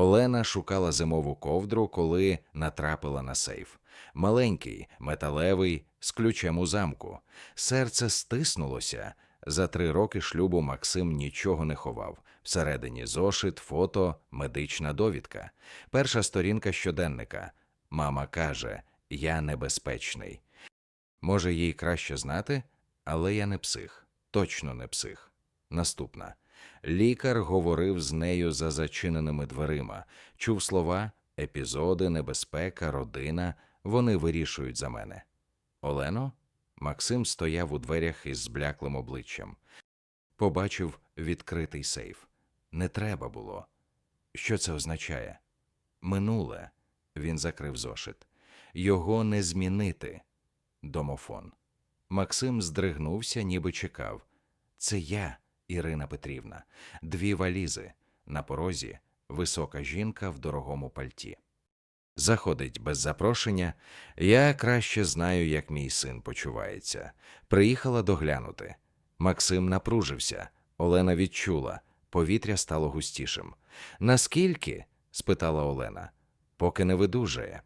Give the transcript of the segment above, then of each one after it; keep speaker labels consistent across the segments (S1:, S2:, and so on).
S1: Олена шукала зимову ковдру, коли натрапила на сейф. Маленький, металевий, з ключем у замку. Серце стиснулося. За три роки шлюбу Максим нічого не ховав. Всередині зошит, фото, медична довідка. Перша сторінка щоденника. Мама каже: Я небезпечний. Може, їй краще знати, але я не псих, точно не псих. Наступна. Лікар говорив з нею за зачиненими дверима, чув слова, епізоди, небезпека, родина. Вони вирішують за мене. Олено? Максим стояв у дверях із збляклим обличчям. Побачив відкритий сейф. Не треба було. Що це означає? Минуле. Він закрив зошит. Його не змінити. Домофон. Максим здригнувся, ніби чекав. Це я, Ірина Петрівна. Дві валізи. На порозі висока жінка в дорогому пальті. Заходить без запрошення. Я краще знаю, як мій син почувається. Приїхала доглянути. Максим напружився. Олена відчула. Повітря стало густішим. Наскільки? спитала Олена. Поки не видужає.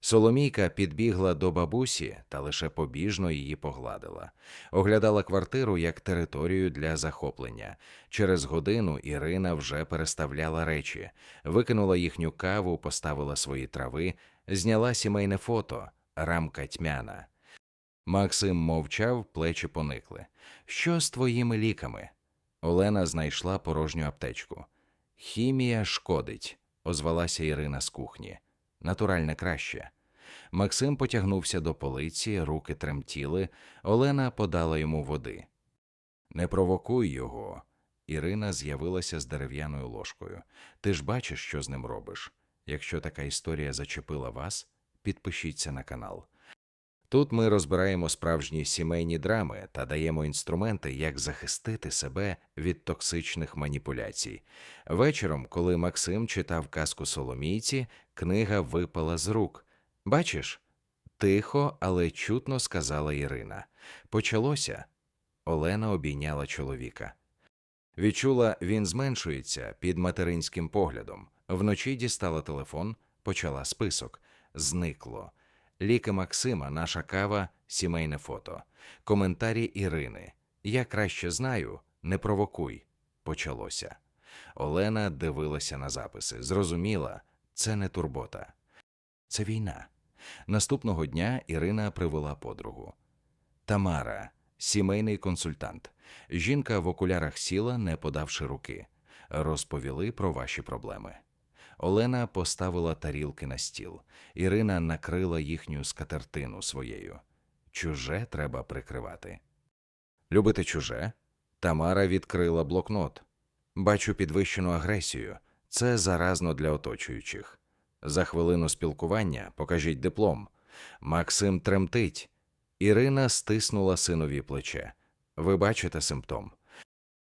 S1: Соломійка підбігла до бабусі та лише побіжно її погладила. Оглядала квартиру як територію для захоплення. Через годину Ірина вже переставляла речі, викинула їхню каву, поставила свої трави, зняла сімейне фото, рамка тьмяна. Максим мовчав, плечі поникли. Що з твоїми ліками? Олена знайшла порожню аптечку. Хімія шкодить, озвалася Ірина з кухні. Натуральне краще. Максим потягнувся до полиці, руки тремтіли. Олена подала йому води. Не провокуй його. Ірина з'явилася з дерев'яною ложкою. Ти ж бачиш, що з ним робиш. Якщо така історія зачепила вас, підпишіться на канал. Тут ми розбираємо справжні сімейні драми та даємо інструменти, як захистити себе від токсичних маніпуляцій. Вечором, коли Максим читав казку Соломійці, книга випала з рук. Бачиш? Тихо, але чутно сказала Ірина. Почалося. Олена обійняла чоловіка. Відчула, він зменшується під материнським поглядом. Вночі дістала телефон, почала список. Зникло. Ліки Максима, наша кава, сімейне фото. Коментарі Ірини. Я краще знаю, не провокуй. Почалося. Олена дивилася на записи. Зрозуміла, це не турбота. Це війна. Наступного дня Ірина привела подругу. Тамара, сімейний консультант. Жінка в окулярах сіла, не подавши руки. Розповіли про ваші проблеми. Олена поставила тарілки на стіл. Ірина накрила їхню скатертину своєю. Чуже треба прикривати. Любите чуже? Тамара відкрила блокнот. Бачу підвищену агресію. Це заразно для оточуючих. За хвилину спілкування покажіть диплом. Максим тремтить. Ірина стиснула синові плече. Ви бачите симптом.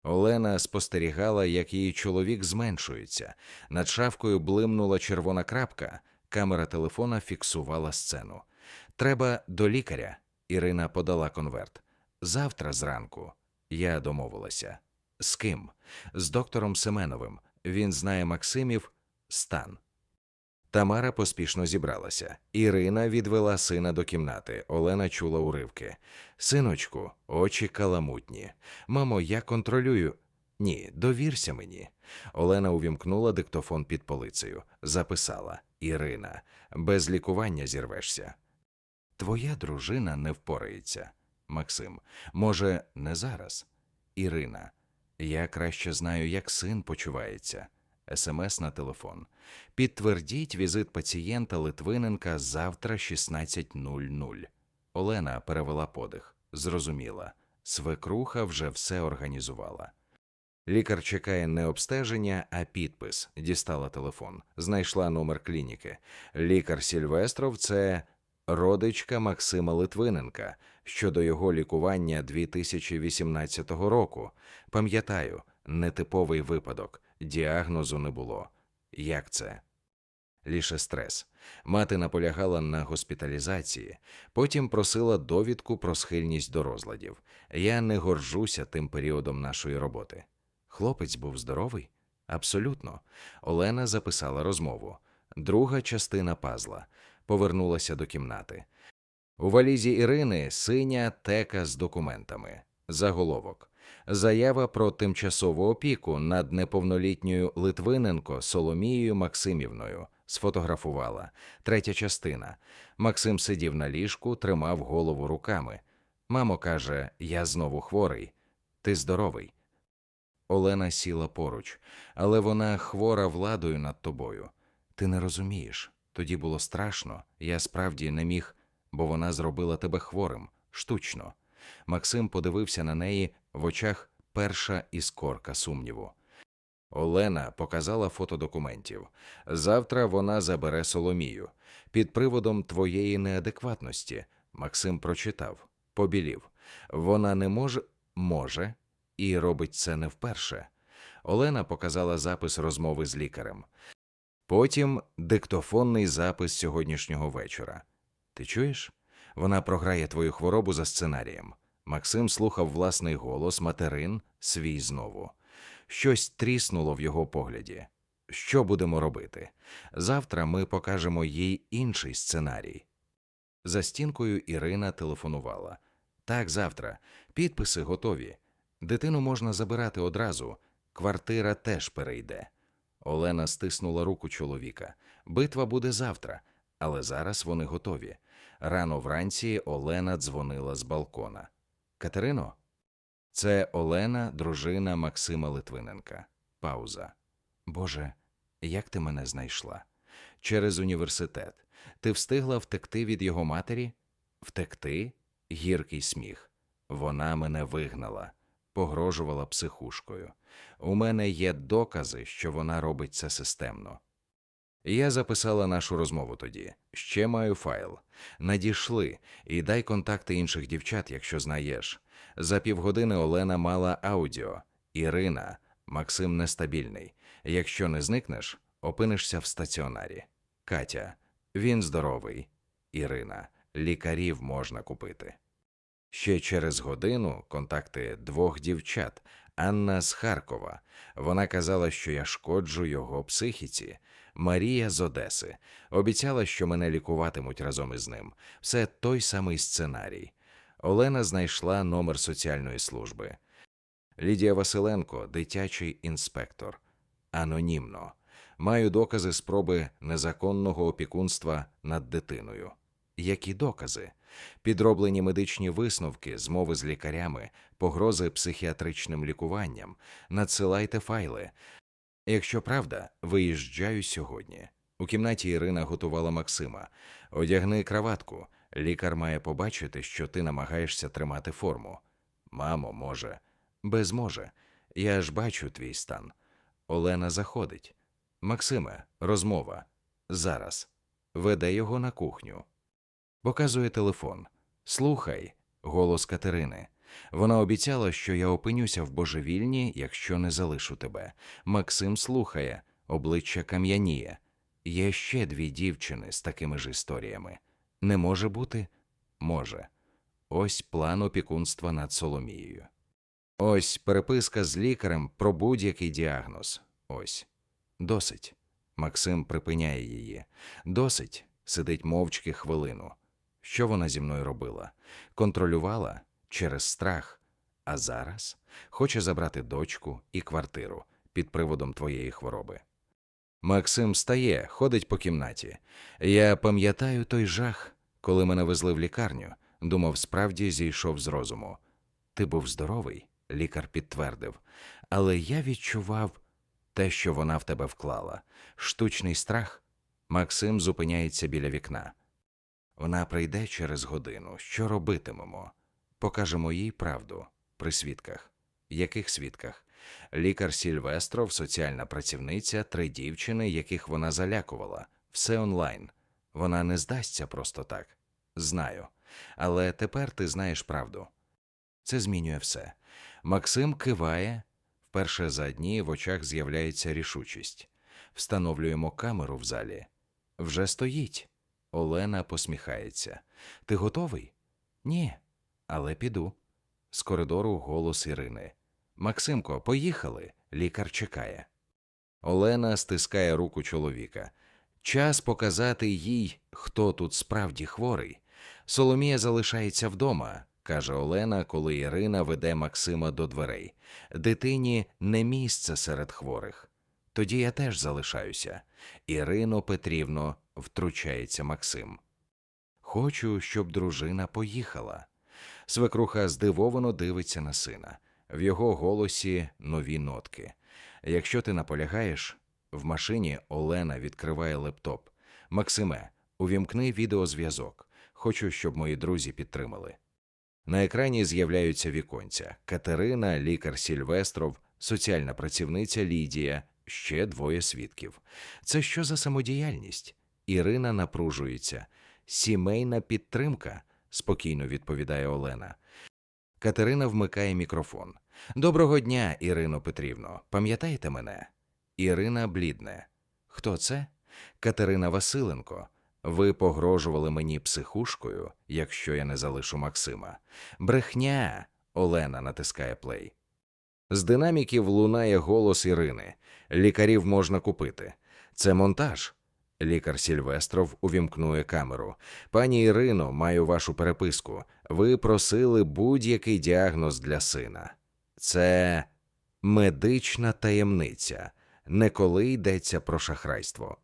S1: Олена спостерігала, як її чоловік зменшується. Над шавкою блимнула червона крапка. Камера телефона фіксувала сцену. Треба до лікаря. Ірина подала конверт. Завтра зранку. Я домовилася. З ким? З доктором Семеновим. Він знає Максимів стан. Тамара поспішно зібралася. Ірина відвела сина до кімнати. Олена чула уривки. Синочку, очі каламутні. Мамо, я контролюю. Ні, довірся мені. Олена увімкнула диктофон під полицею. Записала Ірина, без лікування зірвешся. Твоя дружина не впорається. Максим, може, не зараз? Ірина. Я краще знаю, як син почувається. СМС на телефон. Підтвердіть візит пацієнта Литвиненка завтра 16.00. Олена перевела подих. Зрозуміла. Свекруха вже все організувала. Лікар чекає не обстеження, а підпис. Дістала телефон. Знайшла номер клініки. Лікар Сільвестров це родичка Максима Литвиненка щодо його лікування 2018 року. Пам'ятаю, нетиповий випадок, діагнозу не було. Як це? Лише стрес. Мати наполягала на госпіталізації, потім просила довідку про схильність до розладів. Я не горжуся тим періодом нашої роботи. Хлопець був здоровий, Абсолютно. Олена записала розмову. Друга частина пазла повернулася до кімнати. У валізі Ірини синя тека з документами. Заголовок. Заява про тимчасову опіку над неповнолітньою Литвиненко Соломією Максимівною сфотографувала. Третя частина. Максим сидів на ліжку, тримав голову руками. Мамо каже: Я знову хворий. Ти здоровий. Олена сіла поруч, але вона хвора владою над тобою. Ти не розумієш. Тоді було страшно. Я справді не міг, бо вона зробила тебе хворим, штучно. Максим подивився на неї в очах перша іскорка сумніву. Олена показала фото документів. Завтра вона забере Соломію. Під приводом твоєї неадекватності. Максим прочитав, побілів. Вона не може, може, і робить це не вперше. Олена показала запис розмови з лікарем. Потім диктофонний запис сьогоднішнього вечора. Ти чуєш? Вона програє твою хворобу за сценарієм. Максим слухав власний голос, материн, свій знову. Щось тріснуло в його погляді. Що будемо робити? Завтра ми покажемо їй інший сценарій. За стінкою Ірина телефонувала. Так, завтра. Підписи готові. Дитину можна забирати одразу. Квартира теж перейде. Олена стиснула руку чоловіка. Битва буде завтра, але зараз вони готові. Рано вранці Олена дзвонила з балкона. Катерино? Це Олена, дружина Максима Литвиненка. Пауза. Боже, як ти мене знайшла? Через університет. Ти встигла втекти від його матері? Втекти? Гіркий сміх. Вона мене вигнала, погрожувала психушкою. У мене є докази, що вона робить це системно. Я записала нашу розмову тоді. Ще маю файл. Надійшли, і дай контакти інших дівчат, якщо знаєш. За півгодини Олена мала аудіо. Ірина, Максим нестабільний. Якщо не зникнеш, опинишся в стаціонарі. Катя, він здоровий. Ірина, лікарів можна купити. Ще через годину контакти двох дівчат. Анна з Харкова. Вона казала, що я шкоджу його психіці. Марія з Одеси обіцяла, що мене лікуватимуть разом із ним. Все той самий сценарій. Олена знайшла номер соціальної служби. Лідія Василенко, дитячий інспектор. Анонімно. Маю докази спроби незаконного опікунства над дитиною. Які докази? Підроблені медичні висновки, змови з лікарями, погрози психіатричним лікуванням. Надсилайте файли. Якщо правда, виїжджаю сьогодні. У кімнаті Ірина готувала Максима. Одягни краватку. Лікар має побачити, що ти намагаєшся тримати форму. Мамо, може, без може. Я ж бачу твій стан. Олена заходить. Максиме, розмова. Зараз. Веде його на кухню. Показує телефон. Слухай, голос Катерини. Вона обіцяла, що я опинюся в божевільні, якщо не залишу тебе. Максим слухає, обличчя кам'яніє. Є ще дві дівчини з такими ж історіями. Не може бути? Може. Ось план опікунства над Соломією. Ось переписка з лікарем про будь-який діагноз. Ось. Досить. Максим припиняє її. Досить. Сидить мовчки хвилину. Що вона зі мною робила? Контролювала через страх. А зараз хоче забрати дочку і квартиру під приводом твоєї хвороби. Максим стає, ходить по кімнаті. Я пам'ятаю той жах, коли мене везли в лікарню. Думав, справді зійшов з розуму. Ти був здоровий, лікар підтвердив, але я відчував те, що вона в тебе вклала. Штучний страх. Максим зупиняється біля вікна. Вона прийде через годину. Що робитимемо? Покажемо їй правду при свідках. Яких свідках? Лікар Сільвестров, соціальна працівниця, три дівчини, яких вона залякувала. Все онлайн. Вона не здасться просто так. Знаю. Але тепер ти знаєш правду. Це змінює все. Максим киває. Вперше за дні в очах з'являється рішучість. Встановлюємо камеру в залі. Вже стоїть. Олена посміхається. Ти готовий? Ні, але піду. З коридору голос Ірини. Максимко, поїхали. Лікар чекає. Олена стискає руку чоловіка. Час показати їй, хто тут справді хворий. Соломія залишається вдома, каже Олена, коли Ірина веде Максима до дверей. Дитині не місце серед хворих. Тоді я теж залишаюся. Ірино Петрівно, втручається Максим. Хочу, щоб дружина поїхала. Свекруха здивовано дивиться на сина. В його голосі нові нотки. Якщо ти наполягаєш, в машині Олена відкриває лептоп. Максиме, увімкни відеозв'язок. Хочу, щоб мої друзі підтримали. На екрані з'являються віконця: Катерина, лікар Сільвестров, соціальна працівниця Лідія, ще двоє свідків. Це що за самодіяльність? Ірина напружується. Сімейна підтримка, спокійно відповідає Олена. Катерина вмикає мікрофон. Доброго дня, Ірино Петрівно. Пам'ятаєте мене? Ірина блідне. Хто це? Катерина Василенко. Ви погрожували мені психушкою, якщо я не залишу Максима. Брехня. Олена натискає плей. З динаміків лунає голос Ірини. Лікарів можна купити. Це монтаж. Лікар Сільвестров увімкнує камеру. Пані Ірино, маю вашу переписку. Ви просили будь-який діагноз для сина. Це медична таємниця, не коли йдеться про шахрайство.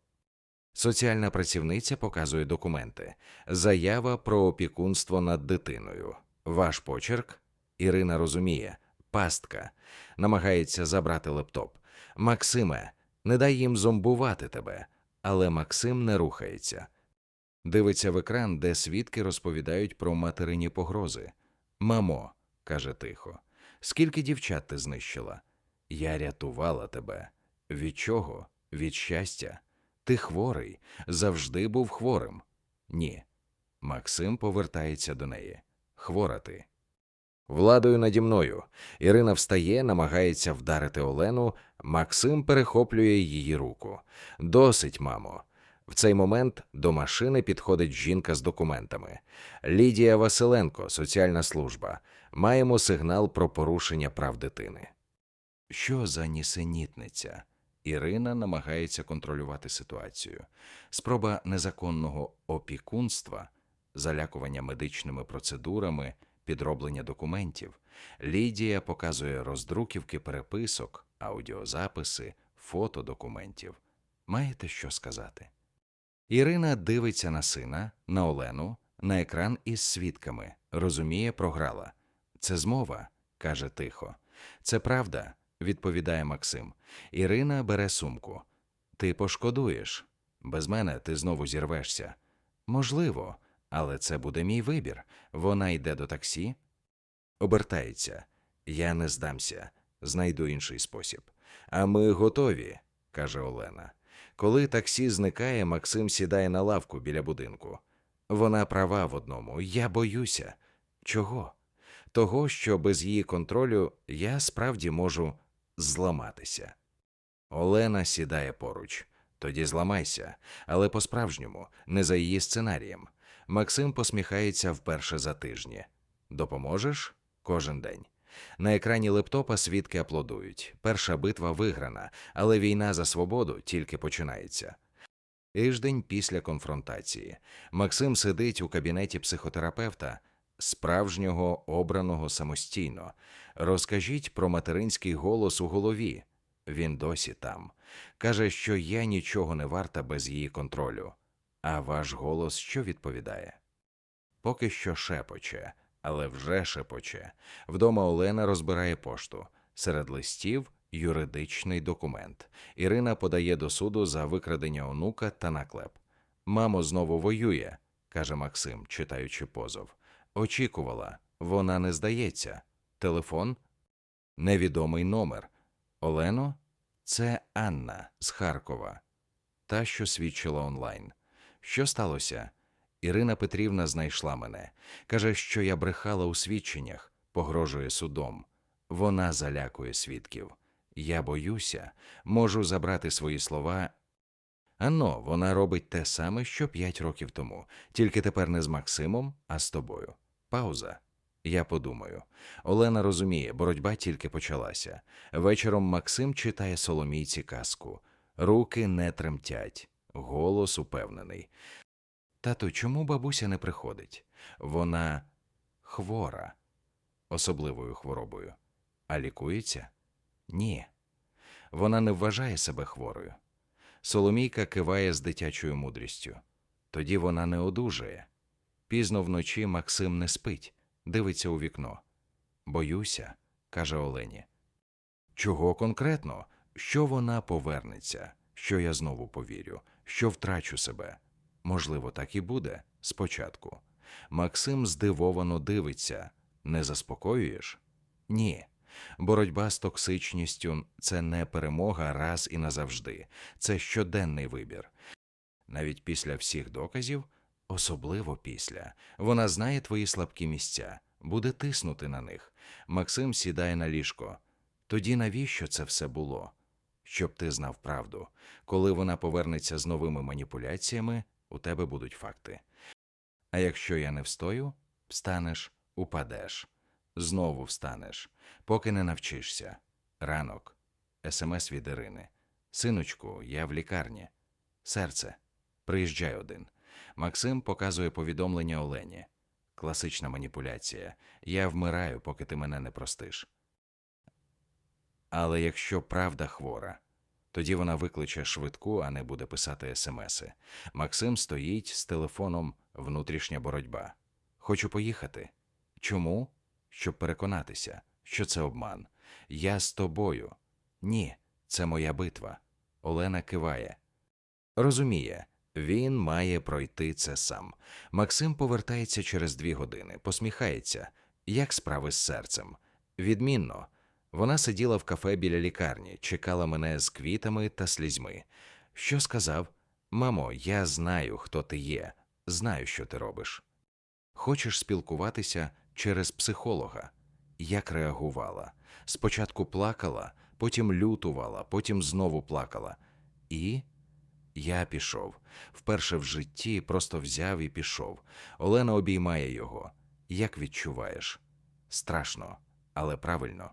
S1: Соціальна працівниця показує документи. Заява про опікунство над дитиною. Ваш почерк. Ірина розуміє. Пастка. Намагається забрати лептоп. Максиме, не дай їм зомбувати тебе. Але Максим не рухається. Дивиться в екран, де свідки розповідають про материні погрози. Мамо, каже тихо, скільки дівчат ти знищила? Я рятувала тебе. Від чого? Від щастя. Ти хворий, завжди був хворим. Ні. Максим повертається до неї. Хвора ти. Владою наді мною. Ірина встає, намагається вдарити Олену. Максим перехоплює її руку. Досить, мамо. В цей момент до машини підходить жінка з документами. Лідія Василенко, соціальна служба. Маємо сигнал про порушення прав дитини. Що за нісенітниця? Ірина намагається контролювати ситуацію. Спроба незаконного опікунства, залякування медичними процедурами, підроблення документів. Лідія показує роздруківки переписок, аудіозаписи, фото документів. Маєте що сказати? Ірина дивиться на сина, на Олену, на екран із свідками. Розуміє, програла. Це змова, каже тихо. Це правда, відповідає Максим. Ірина бере сумку. Ти пошкодуєш. Без мене ти знову зірвешся. Можливо, але це буде мій вибір. Вона йде до таксі. Обертається. Я не здамся, знайду інший спосіб. А ми готові, каже Олена. Коли таксі зникає, Максим сідає на лавку біля будинку. Вона права в одному. Я боюся. Чого? Того, що без її контролю я справді можу зламатися. Олена сідає поруч. Тоді зламайся, але по-справжньому, не за її сценарієм. Максим посміхається вперше за тижні. Допоможеш кожен день. На екрані лептопа свідки аплодують. Перша битва виграна, але війна за свободу тільки починається. Тиждень після конфронтації Максим сидить у кабінеті психотерапевта, справжнього обраного самостійно. Розкажіть про материнський голос у голові. Він досі там. Каже, що я нічого не варта без її контролю. А ваш голос що відповідає? Поки що шепоче, але вже шепоче. Вдома Олена розбирає пошту. Серед листів юридичний документ. Ірина подає до суду за викрадення онука та наклеп. Мамо знову воює, каже Максим, читаючи позов. Очікувала, вона не здається. Телефон невідомий номер. Олено, це Анна з Харкова, та, що свідчила онлайн. Що сталося? Ірина Петрівна знайшла мене. Каже, що я брехала у свідченнях, погрожує судом. Вона залякує свідків. Я боюся, можу забрати свої слова. Ано, вона робить те саме, що п'ять років тому, тільки тепер не з Максимом, а з тобою. Пауза. Я подумаю. Олена розуміє, боротьба тільки почалася. Вечором Максим читає Соломійці казку. Руки не тремтять, голос упевнений. Тату, чому бабуся не приходить? Вона хвора, особливою хворобою. А лікується? Ні. Вона не вважає себе хворою. Соломійка киває з дитячою мудрістю. Тоді вона не одужає. Пізно вночі Максим не спить, дивиться у вікно. Боюся, каже Олені. Чого конкретно? Що вона повернеться, що я знову повірю, що втрачу себе. Можливо, так і буде спочатку. Максим здивовано дивиться. Не заспокоюєш? Ні. Боротьба з токсичністю це не перемога раз і назавжди, це щоденний вибір. Навіть після всіх доказів, особливо після, вона знає твої слабкі місця, буде тиснути на них. Максим сідає на ліжко. Тоді навіщо це все було? Щоб ти знав правду. Коли вона повернеться з новими маніпуляціями, у тебе будуть факти. А якщо я не встою, встанеш, упадеш. Знову встанеш, поки не навчишся. Ранок. СМС від Ірини. Синочку, я в лікарні. Серце. Приїжджай один. Максим показує повідомлення Олені. Класична маніпуляція. Я вмираю, поки ти мене не простиш. Але якщо правда хвора, тоді вона викличе швидку, а не буде писати смси. Максим стоїть з телефоном внутрішня боротьба. Хочу поїхати. Чому? Щоб переконатися, що це обман. Я з тобою. Ні, це моя битва. Олена киває. Розуміє, він має пройти це сам. Максим повертається через дві години, посміхається. Як справи з серцем? Відмінно. Вона сиділа в кафе біля лікарні, чекала мене з квітами та слізьми. Що сказав? Мамо, я знаю, хто ти є, знаю, що ти робиш. Хочеш спілкуватися через психолога? Як реагувала? Спочатку плакала, потім лютувала, потім знову плакала. І я пішов. Вперше в житті просто взяв і пішов. Олена обіймає його. Як відчуваєш? Страшно, але правильно.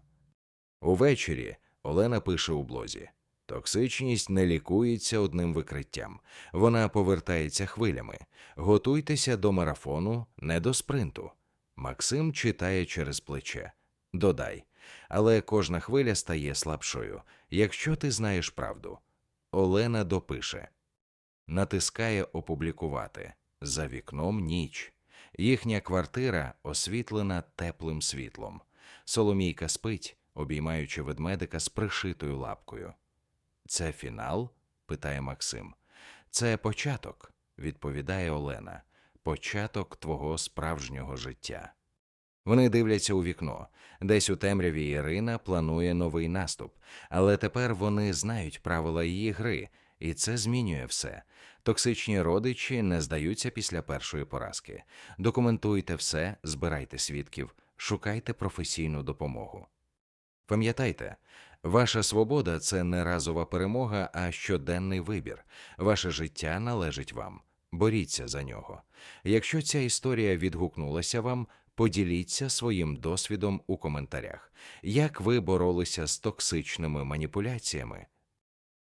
S1: Увечері Олена пише у блозі: Токсичність не лікується одним викриттям. Вона повертається хвилями. Готуйтеся до марафону, не до спринту. Максим читає через плече. Додай. Але кожна хвиля стає слабшою, якщо ти знаєш правду. Олена допише. Натискає опублікувати. За вікном ніч. Їхня квартира освітлена теплим світлом. Соломійка спить, обіймаючи ведмедика з пришитою лапкою. Це фінал? питає Максим. Це початок, відповідає Олена. Початок твого справжнього життя. Вони дивляться у вікно. Десь у темряві Ірина планує новий наступ, але тепер вони знають правила її гри, і це змінює все. Токсичні родичі не здаються після першої поразки. Документуйте все, збирайте свідків, шукайте професійну допомогу. Пам'ятайте, ваша свобода це не разова перемога, а щоденний вибір. Ваше життя належить вам. Боріться за нього. Якщо ця історія відгукнулася вам, поділіться своїм досвідом у коментарях, як ви боролися з токсичними маніпуляціями.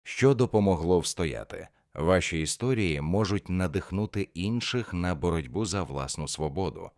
S1: Що допомогло встояти? Ваші історії можуть надихнути інших на боротьбу за власну свободу.